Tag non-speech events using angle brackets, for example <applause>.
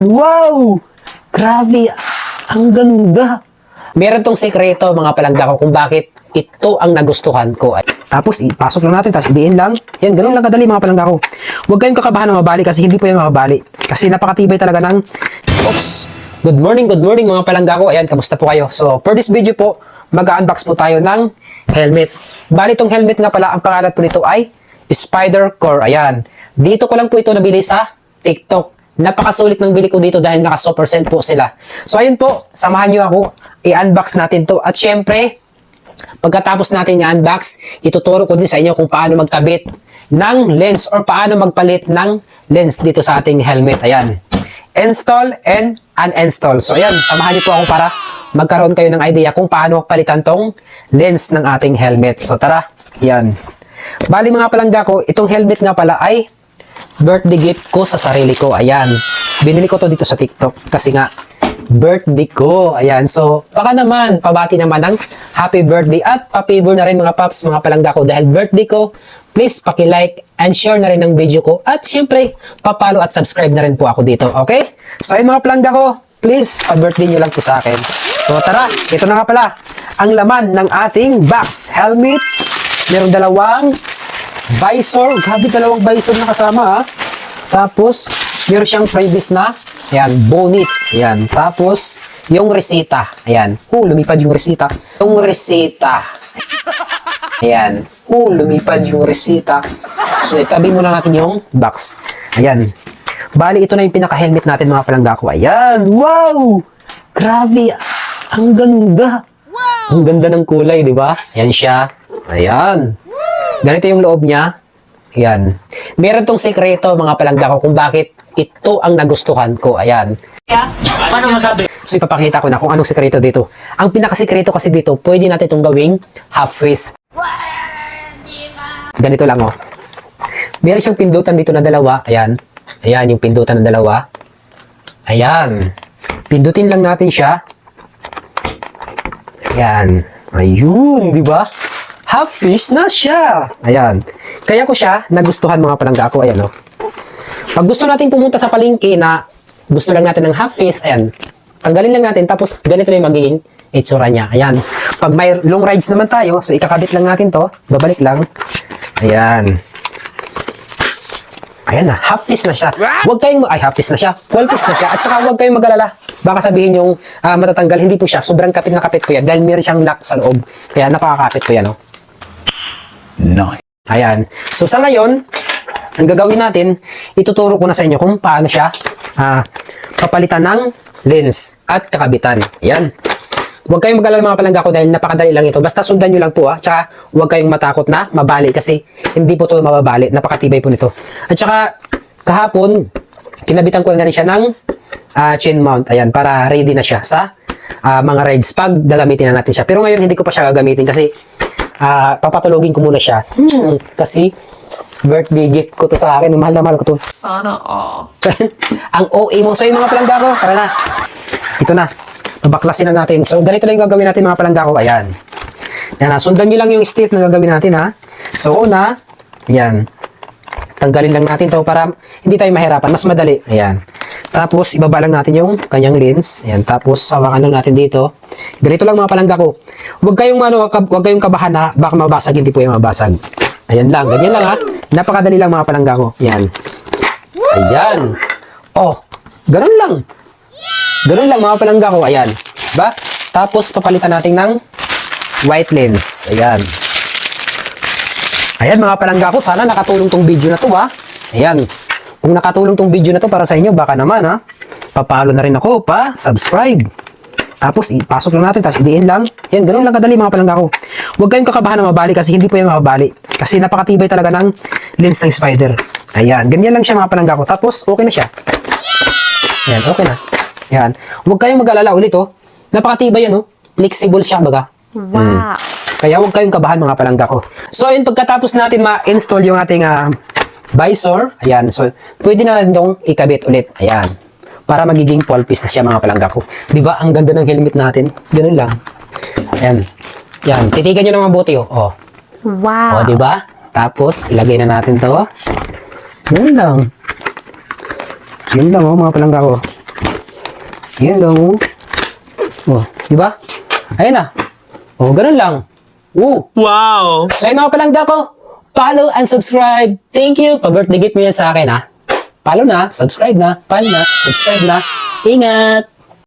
Wow! Grabe! Ang ganda! Meron tong sekreto mga palangga ko kung bakit ito ang nagustuhan ko. Tapos ipasok lang natin, tapos idiin lang. Yan, ganun lang kadali mga palangga ko. Huwag kayong kakabahan na mabali kasi hindi po yan mabali. Kasi napakatibay talaga ng... Oops! Good morning, good morning mga palangga ko. Ayan, kamusta po kayo? So, for this video po, mag-unbox po tayo ng helmet. Bali, itong helmet nga pala, ang pangalan po nito ay Spider Core. Ayan. Dito ko lang po ito nabili sa TikTok. Napakasulit ng bili ko dito dahil naka 100% po sila. So ayun po, samahan nyo ako, i-unbox natin to. At syempre, pagkatapos natin i-unbox, ituturo ko din sa inyo kung paano magkabit ng lens or paano magpalit ng lens dito sa ating helmet. Ayan. Install and uninstall. So ayan, samahan niyo po ako para magkaroon kayo ng idea kung paano palitan tong lens ng ating helmet. So tara, yan. Bali mga palangga ko, itong helmet nga pala ay birthday gift ko sa sarili ko. Ayan. Binili ko to dito sa TikTok kasi nga birthday ko. Ayan. So, baka naman, pabati naman ng happy birthday at pa-favor na rin mga paps, mga palangga ko dahil birthday ko. Please, paki-like and share na rin ng video ko. At syempre, papalo at subscribe na rin po ako dito. Okay? So, ayun mga palangga ko, please, pa-birthday nyo lang po sa akin. So, tara, ito na nga pala. Ang laman ng ating box helmet. Meron dalawang visor. Grabe dalawang visor na kasama ha. Tapos, meron siyang previous na, ayan, bonnet. Ayan. Tapos, yung resita. Ayan. Oh, lumipad yung resita. Yung resita. Ayan. Oh, lumipad yung resita. So, itabi muna natin yung box. Ayan. Bali, ito na yung pinaka-helmet natin mga palangga ko. Ayan. Wow! Grabe. Ang ganda. Ang ganda ng kulay, di ba? Ayan siya. Ayan. Ganito yung loob niya. Ayan. Meron tong sekreto mga palangga ko kung bakit ito ang nagustuhan ko. Ayan. Paano masabi? So ipapakita ko na kung anong sekreto dito. Ang pinakasekreto kasi dito, pwede natin itong gawing half face. Ganito lang oh. Meron siyang pindutan dito na dalawa. Ayan. Ayan yung pindutan ng dalawa. Ayan. Pindutin lang natin siya. Ayan. Ayun, di ba? Half fish na siya. Ayan. Kaya ko siya nagustuhan mga palangga ko. Ayan oh. Pag gusto natin pumunta sa palengke na gusto lang natin ng half face, ayan, tanggalin lang natin, tapos ganito na yung magiging itsura niya. Ayan. Pag may long rides naman tayo, so ikakabit lang natin to, babalik lang. Ayan. Ayan na, half piece na siya. Huwag kayong, ay half piece na siya, full piece na siya. At saka huwag kayong mag-alala. Baka sabihin yung ah, matatanggal, hindi po siya. Sobrang kapit na kapit po yan dahil meron siyang lock sa loob. Kaya napakakapit po yan, oh. Nice. Ayan. So sa ngayon, ang gagawin natin, ituturo ko na sa inyo kung paano siya ah, papalitan ng lens at kakabitan. Ayan. Huwag kayong mag-alala mga palangga ko dahil napakadali lang ito. Basta sundan nyo lang po ah. Tsaka huwag kayong matakot na mabali kasi hindi po ito mababali. Napakatibay po nito. At tsaka kahapon, kinabitan ko na rin siya ng ah, chin mount. Ayan, para ready na siya sa ah, mga rides pag gagamitin na natin siya. Pero ngayon hindi ko pa siya gagamitin kasi ah, papatulogin ko muna siya. Hmm, kasi birthday gift ko to sa akin. Mahal na mahal ko to. Sana all. <laughs> ang OA mo. So yung mga palangga ko, tara na. Ito na. Babaklasin na natin. So ganito lang yung gagawin natin mga palangga ko. Ayan. Yan na. Sundan nyo lang yung stiff na gagawin natin ha. So una, yan. Tanggalin lang natin to para hindi tayo mahirapan. Mas madali. Ayan. Tapos ibaba lang natin yung kanyang lens. Ayan. Tapos sawakan lang natin dito. Ganito lang mga palangga ko. Huwag kayong ano, huwag kayong kabahan na baka mabasag, hindi po yung mabasag. Ayan lang. Ganyan lang ha. Napakadali lang mga palangga ko. Ayan. Ayan. Oh, ganun lang. Ganun lang mga palangga ko. Ayan. Diba? Tapos papalitan natin ng white lens. Ayan. Ayan mga palangga ko. Sana nakatulong tong video na to ha. Ayan. Kung nakatulong tong video na to para sa inyo, baka naman ha. Papalo na rin ako pa. Subscribe. Tapos ipasok lang natin, tapos idiin lang. Yan, ganun lang kadali mga palangga ko. Huwag kayong kakabahan na mabali kasi hindi po yan mababali. Kasi napakatibay talaga ng lens ng spider. Ayan, ganyan lang siya mga palangga ko. Tapos okay na siya. Ayan, okay na. Yan. Huwag kayong mag-alala ulit, oh. Napakatibay yan, oh. Flexible siya, baga. Wow. Kaya huwag kayong kabahan, mga palangga ko. So, ayun, pagkatapos natin ma-install yung ating ah, visor, ayan, so, pwede na natin itong ikabit ulit. Ayan. Para magiging full piece na siya, mga palangga ko. Di ba, ang ganda ng helmet natin? Ganun lang. Ayan. Yan. Titigan nyo ng mabuti, oh. Oh, Wow. oh di ba? Tapos, ilagay na natin to. Yun lang. Yun lang, oh, mga palangga ko. Yan lang, oh. Oh, di ba? Ayun na. Oh, ganun lang. Oh. Wow! So, yun mga palangga ko. Follow and subscribe. Thank you. Pa-birthday gift mo yan sa akin, ha? Follow na, subscribe na, follow na, subscribe na. Ingat!